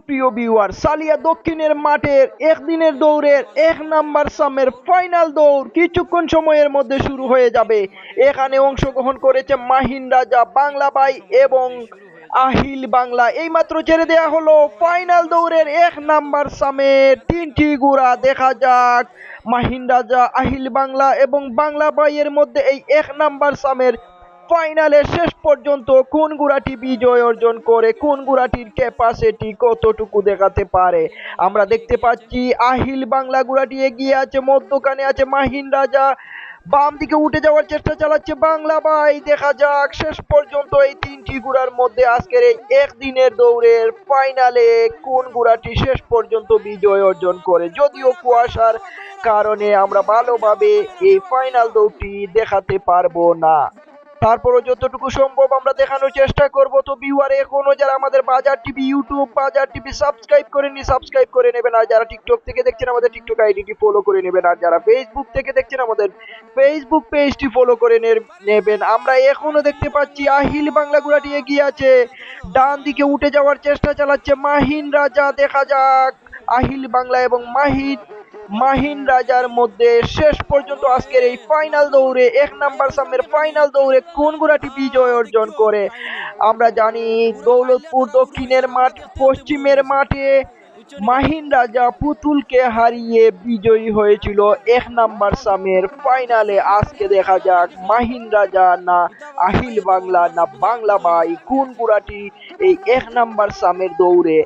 সুপ্রিয় ভিউয়ার সালিয়া দক্ষিণের মাঠের একদিনের দৌড়ের এক নাম্বার সামের ফাইনাল দৌড় কিছুক্ষণ সময়ের মধ্যে শুরু হয়ে যাবে। এখানে অংশগ্রহণ করেছে মাহিন রাজা, বাংলা বাই এবং আহিল বাংলা। এইমাত্র ছেড়ে দেয়া হলো ফাইনাল দৌড়ের এক নাম্বার সামের তিনটি গুড়া। দেখা যাক মাহিন রাজা, আহিল বাংলা এবং বাংলা বাইয়ের মধ্যে এই এক নাম্বার সামের ফাইনালে শেষ পর্যন্ত কোন গুড়াটি বিজয় অর্জন করে, কোন গুড়াটির ক্যাপাসিটি কতটুকু দেখাতে পারে? আমরা দেখতে পাচ্ছি আহিল বাংলা গুড়াটি এগিয়ে আছে, মধ্যখানে আছে মাহিন রাজা। বাম দিকে উঠে যাওয়ার চেষ্টা চালাচ্ছে বাংলা ভাই। দেখা যাক, শেষ পর্যন্ত এই তিনটি গুড়ার মধ্যে আজকের এই একদিনের দৌড়ের ফাইনালে কোন গুড়াটি শেষ পর্যন্ত বিজয় অর্জন করে। যদিও কুয়াশার কারণে আমরা ভালোভাবে এই ফাইনাল দৌড়টি দেখাতে পারব না। তারপরও যতটুকু সম্ভব আমরা দেখানোর চেষ্টা করব। তো ভিউয়ার এখনও যারা আমাদের Bazar TV YouTube Bazar TV subscribe করেননি সাবস্ক্রাইব করে নেবেন। আর যারা টিকটক থেকে দেখছেন, আমাদের টিকটক আইডিটি ফলো করে নেবেন। আর যারা ফেসবুক থেকে দেখছেন, আমাদের ফেসবুক পেজটি ফলো করে নেবেন। আমরা এখনও দেখতে পাচ্ছি আহিল বাংলা গুড়াটি এগিয়ে আছে। ডান দিকে উঠে যাওয়ার চেষ্টা চালাচ্ছে মাহিন রাজা। দেখা যাক, আহিল বাংলা এবং মাহিন মাহিন রাজার মধ্যে শেষ পর্যন্ত আজকের এই ফাইনাল দৌড়ে, এক নাম্বার সামের ফাইনাল দৌড়ে কোন গুড়াটি বিজয় অর্জন করে? আমরা জানি দৌলতপুর দক্ষিণের মাঠ, পশ্চিমের মাঠে মাহিন রাজা পুতুলকে হারিয়ে বিজয়ী হয়েছিল এক নাম্বার সামের ফাইনালে আজকে দেখা যাক মাহিন রাজা না আহিল বাংলা না বাংলা বাই কোন গুড়াটি এই এক নাম্বার সামের দৌড়ে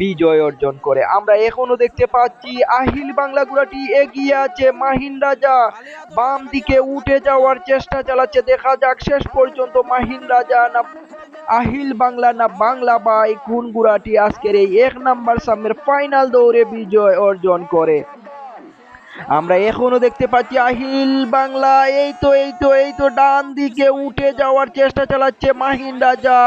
বিজয় অর্জন করে। আমরা এখনও দেখতে পাচ্ছি আহিল বাংলা গুড়াটি এগিয়ে আছে মাহিন রাজা। বাম দিকে উঠে যাওয়ার চেষ্টা চালাচ্ছে। দেখা যাক শেষ পর্যন্ত মাহিন রাজা না আহিল বাংলা না বাংলা বাই কোন গুড়াটি আজকের এই এক নাম্বার সামনের ফাইনাল দৌড়ে বিজয় অর্জন করে। আমরা এখনও দেখতে পাচ্ছি, আহিল বাংলা, এই তো এই তো এই তো, ডান দিকে উঠে যাওয়ার চেষ্টা চালাচ্ছে মাহিন রাজা।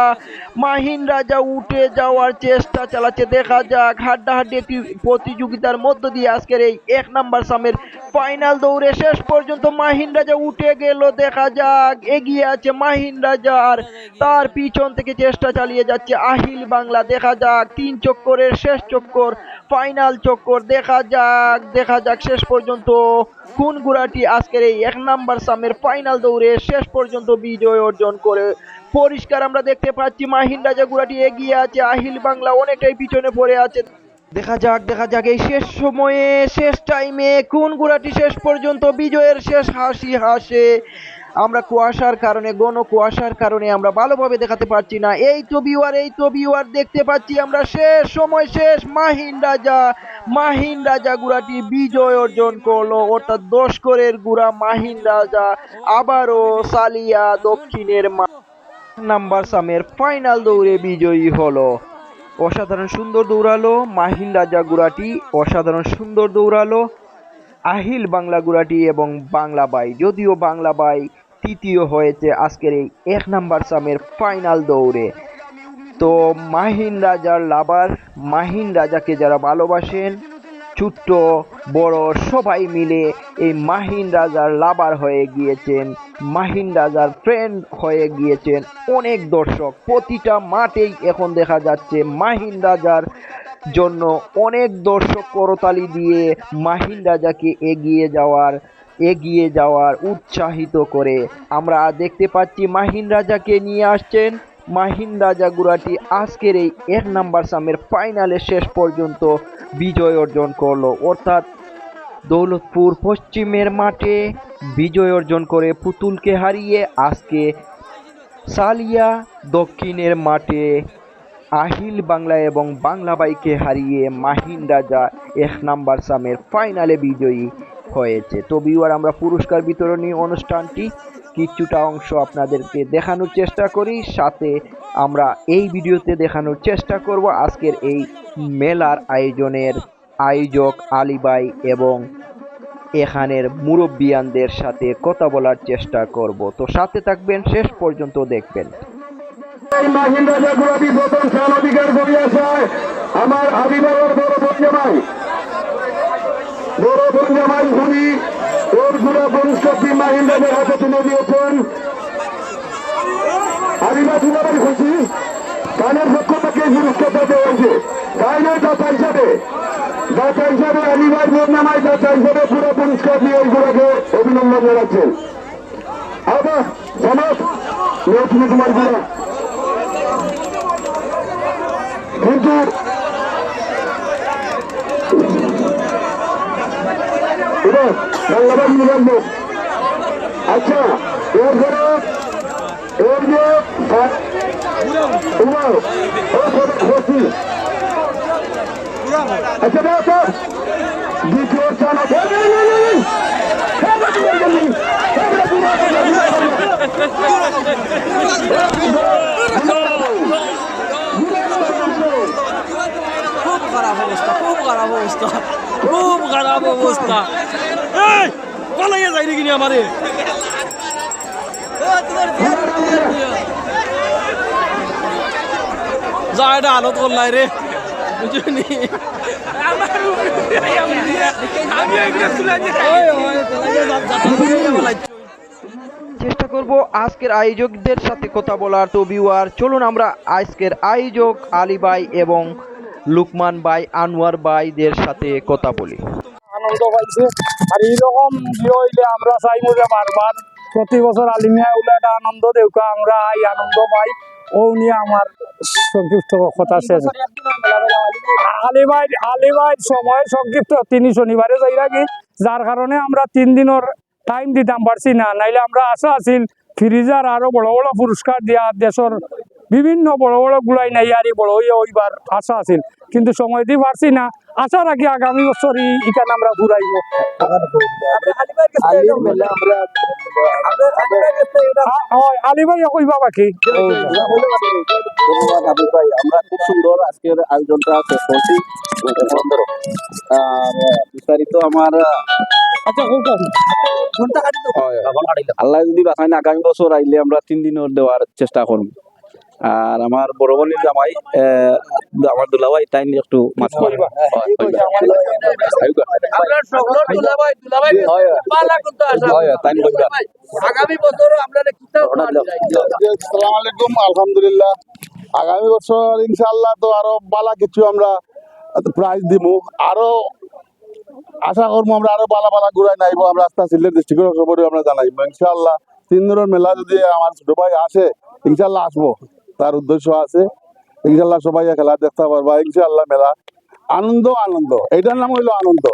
মাহিন রাজা উঠে যাওয়ার চেষ্টা চালাচ্ছে, দেখা যাক, হাড্ডাহাড্ডি একটি প্রতিযোগিতার মধ্য দিয়ে আজকের এই এক নাম্বার সামের ফাইনাল দৌড়ে শেষ পর্যন্ত মাহিন রাজা উঠে গেল, দেখা যাক, এগিয়ে আছে মাহিন রাজা আর তার পিছন থেকে চেষ্টা চালিয়ে যাচ্ছে আহিল বাংলা, দেখা যাক, তিন চক্করের শেষ চক্কর ফাইনাল চক্কর, দেখা যাক দেখা যাক, শেষ পর্যন্ত কোন ঘোড়াটি আজকের এই এক নাম্বার সামের ফাইনাল দৌড়ে শেষ পর্যন্ত বিজয় অর্জন করে? পরিষ্কার আমরা দেখতে পাচ্ছি মাহিন্দা যে ঘোড়াটি এগিয়ে আছে, আহিল বাংলা অনেকটাই পিছনে পড়ে আছে। দেখা যাক দেখা যাক এই শেষ সময়ে, শেষ টাইমে কোন গুড়াটি শেষ পর্যন্ত বিজয়ের শেষ হাসি হাসে। আমরা কুয়াশার কারণে গণ কুয়াশার কারণে আমরা ভালোভাবে দেখাতে পারছি না। এই তো বিওয়ার এই তো বিওয়ার দেখতে পাচ্ছি আমরা শেষ সময়, শেষ মাহিন রাজা। মাহিন রাজা গুড়াটি বিজয় অর্জন করল, অর্থাৎ দশ করের গুড়া মাহিন রাজা আবারও সালিয়া দক্ষিণের নাম্বার সামের ফাইনাল দৌড়ে বিজয়ী হলো। অসাধারণ সুন্দর দৌড়ালো, মাহিন রাজা গুড়াটি অসাধারণ সুন্দর দৌড়ালো। আহিল বাংলা গুড়াটি এবং বাংলা বাই, যদিও বাংলা বাই তৃতীয় হয়েছে আজকের এই এক নাম্বার সামের ফাইনাল দৌড়ে। তো মাহিন রাজার লাভার মাহিন রাজাকে যারা ভালোবাসেন, ছোট্ট, বড়, সবাই মিলে এই মাহিন রাজার লাভার হয়ে গিয়েছেন, মাহিন রাজার ফ্রেন্ড হয়ে গিয়েছেন অনেক দর্শক। প্রতিটা মাঠেই এখন দেখা যাচ্ছে মাহিন রাজার জন্য অনেক দর্শক করতালি দিয়ে মাহিন রাজাকে এগিয়ে যাওয়ার এগিয়ে যাওয়ার উৎসাহিত করে। আমরা দেখতে পাচ্ছি মাহিন রাজাকে নিয়ে আসছেন। মাহিন রাজা গুড়াটি আজকের এই এক নাম্বার সামের ফাইনালে শেষ পর্যন্ত বিজয় অর্জন করল। অর্থাৎ দৌলতপুর পশ্চিমের মাঠে বিজয় অর্জন করে পুতুলকে হারিয়ে আজকে সালিয়া দক্ষিণের মাঠে আহিল বাংলা এবং বাংলা বাইকে হারিয়ে মাহিন রাজা এক নাম্বার সামের ফাইনালে বিজয়ী হয়েছে। তো বিওয়ার আমরা পুরস্কার বিতরণী অনুষ্ঠানটি কিছুটা অংশ আপনাদেরকে দেখানোর চেষ্টা করি। সাথে আমরা এই ভিডিওতে দেখানোর চেষ্টা করব আজকের এই মেলার আয়োজনের আয়োজক আলিবাই এবং এখানের মুরব্বিয়ানদের সাথে কথা বলার চেষ্টা করব। তো সাথে থাকবেন, শেষ পর্যন্ত দেখবেন। মাহিন রাজা গুলাবি প্রথম স্থান অধিকার করিয়াছে আমার আদিবাবের বড় বঞ্জামাই বড় বঞ্জামাই উনি ওরগুলা বংশী মাহিন রাজার হাতে তুলে দিয়েছেন। আদিবাসী বাবার খুশি কানের পক্ষ থেকে পুরস্কারটা হয়েছে। তাই নয় দাতা হিসাবে দাতা হিসাবে আলিবাই বদনামায় দাতা হিসাবে পুরো পুরস্কার দিয়ে এইগুলোকে অভিনন্দন জানাচ্ছেন আবার সমাজ লক্ষ্মী কুমার গুড়া কিন্তু এবার ধন্যবাদ নিবন্ধ আচ্ছা এরপরে এর যে আচ্ছা দ্বিতীয় খুব খারাপ অবস্থা, খুব খারাপ অবস্থা, খুব খারাপ অবস্থা। এই, পালাইয়া যাই নাকি যা, এটা করলাই রে। বুঝলি চেষ্টা করব আজকের আয়োজকদের সাথে কথা বলার। তো ভিউয়ার চলুন আমরা আজকের আয়োজক আলী ভাই এবং লুকমান ভাই, আনোয়ার ভাইদের সাথে কথা বলি। আনন্দ পাইছে। আর এইরকম হইলে আমরা চাইব যে বারবার প্রতি বছর আলিমিয়া একটা আনন্দ দেউকা, আমরা আনন্দ পাই। ও আমার সংক্ষিপ্ত কথা শেষ। আলিমাই আলিমাই সময় সংক্ষিপ্ত, তিনি শনিবারে যাই রাখি যার কারণে আমরা তিন দিনের টাইম দিতাম, পারছি না। নাইলে আমরা আশা আছিল, ফ্রিজার আরও বড় বড় পুরস্কার দিয়া দেশের বিভিন্ন বড় বড় গুলাই নাই আর বড় হইয়া ওইবার আশা আছিল। কিন্তু সময় দিয়ে পারছি না। আশা রাখি আগামী বছর ইখানে আমরা ঘুরাইব। আলিভাই কইবা বাকি? ধন্যবাদ হাবিব ভাই। আমরা খুব সুন্দর আজকের আয়োজনটা শেষ করছি। আর বিস্তারিত আমার আচ্ছা আল্লাহ যদি বাঁচায় না আগামী বছর আইলে আমরা তিন দিনের দেওয়ার চেষ্টা করব। আর আমার বড় বোনের জামাই আমার দুলাভাই তাই নিয়ে একটু মাছ আলাইকুম। আলহামদুলিল্লাহ। আগামী বছর ইনশাআল্লাহ তো আরও বালা কিছু আমরা প্রাইজ দিব আরও আশা করব আমরা আরও বালা বালা ঘুরাই নাইবো। আমরা আস্তে সিলেট ডিস্ট্রিক্টের খবরে আমরা জানাইবো। ইনশাআল্লাহ তিন দিনের মেলা যদি আমার ছোট ভাই আসে ইনশাআল্লাহ আসব। তার উদ্দেশ্য আছে। ইনশাআল্লাহ সবাই খেলা দেখতে পারবা। ইনশাআল্লাহ মেলা। আনন্দ আনন্দ। এটার নাম হইল আনন্দ।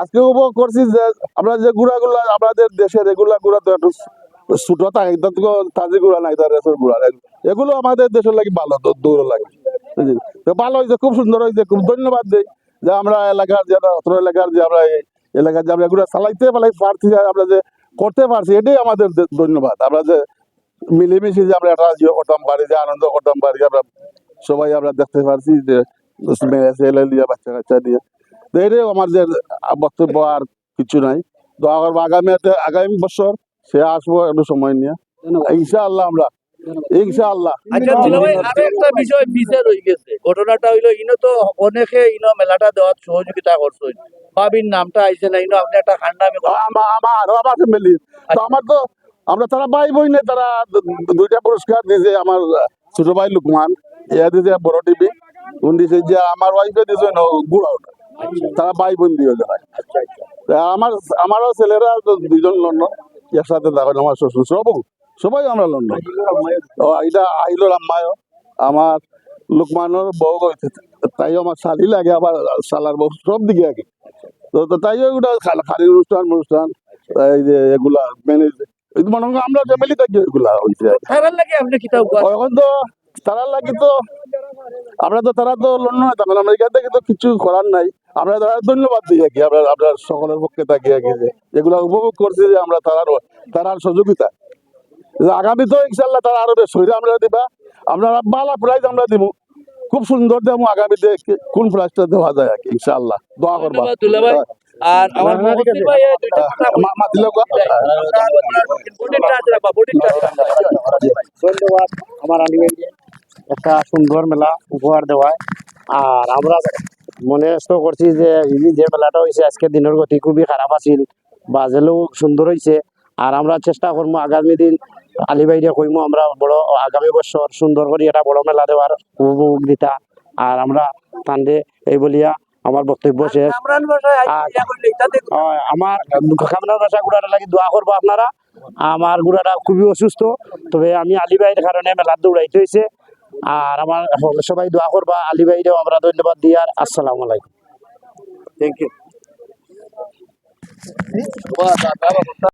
আজকে উপভোগ করছি যে আমরা যে গুড়াগুলো আমাদের দেশের এগুলা গুড়া তো একটু ছোট থাকে তাজি গুড়া নাই তার রেসের গুড়া। এগুলো আমাদের দেশের লাগে ভালো দৌড় লাগে? তো ভালো হয়েছে, খুব সুন্দর হয়েছে, খুব ধন্যবাদ দিই। যে আমরা এলাকার যে অত্র এলাকার যে আমরা এলাকার যে আমরা এগুলো চালাইতে পালাই পারছি, আমরা যে করতে পারছি, এটাই আমাদের ধন্যবাদ। আমরা যে মিলেমিশে যে আমরা একটা করতাম পারি যে আনন্দ করতাম পারি আমরা সবাই আমরা দেখতে পারছি যে ছেলে নিয়ে বাচ্চা কাচ্চা নিয়ে। তো এটাই আমাদের বক্তব্য আর কিছু নাই। তো আবার আগামী আগামী বছর সে আসব একটু সময় নিয়ে। ইনশাআল্লাহ আমরা ইনশাআল্লাহ। আচ্ছা আরও একটা বিষয় বিচার হয়ে গেছে। ঘটনাটা হইল ইনো তো অনেকে ইনো মেলাটা দেওয়ার সহযোগিতা করছেন। নামটা আইছে না ইনো আপনি একটা খান্ডা আমি আমার আমার আরও আমার তো আমার তো আমরা তারা ভাই বোন নেই, তারা দুইটা পুরস্কার দিয়েছে আমার ছোট ভাই লুকমান ইয়া দিয়েছে বড় টিভি। উনি দিয়েছে যে আমার ওয়াইফে দিয়েছে গুড়া ওটা তারা ভাই বোন দিয়ে। যায় আমার আমারও ছেলেরা তো দুইজন লন্ডন একসাথে দেখেন আমার শ্বশুর সব সবাই আমরা লন্ডন। ও এটা আইলো আম্মায়ও আমার লুকমানোর বউ তাই আমার শালি লাগে আবার শালার বউ সব দিকে আগে। তো তো তাই ওগুলা খালি খালি অনুষ্ঠান অনুষ্ঠান এই যে এগুলা ম্যানেজ মনে আমরা ফ্যামিলি থাকি এগুলা হইছে খাবার লাগে আপনি কিতাব এখন তো তারা লাগে তো আমরা তো তারা তো লন্ডন থাকেন আমরা এখান থেকে তো কিছু করার নাই। আমরা তারা ধন্যবাদ দিই আর কি আমরা আপনার সকলের পক্ষে থাকি আর কি যে উপভোগ করছি যে আমরা তারার তারার সহযোগিতা। আগামী তো ইনশাল্লাহ তারা আরও বেশ আমরা দিবা আমরা বালা প্রাইজ আমরা দিব খুব সুন্দর দেবো আগামীতে কোন প্রাইজটা দেওয়া যায় আর কি ইনশাল্লাহ দোয়া করবা। আর আমার মহসিন ভাই দুইটা ধন্যবাদ আমার আলিভাইকে একটা সুন্দর মেলা উপহার দেওয়ায় আর আমরা মনে করছি যে ইনি যে মেলাটা হয়েছে আজকে দিনের গতি খুবই খারাপ আছিল বাজেলেও সুন্দর হয়েছে আর আমরা চেষ্টা করব আগামী দিন আলিবাইরে কইমো আমরা বড় আগামী বছর সুন্দর করে এটা বড় মেলা দেওয়ার উপভোগ দিতা আর আমরা তান্ডে এই বলিয়া আমার বক্তব্য শেষ। আমার কামরান বাসা গুড়াটা লাগে দোয়া করব আপনারা। আমার গুড়াটা খুবই অসুস্থ তবে আমি আলিবাইয়ের কারণে মেলার দৌড়াইতে হয়েছে আর আমার সবাই দোয়া করবা আলিবাইরেও আমরা ধন্যবাদ দিই আর আসসালামু আলাইকুম। Thank you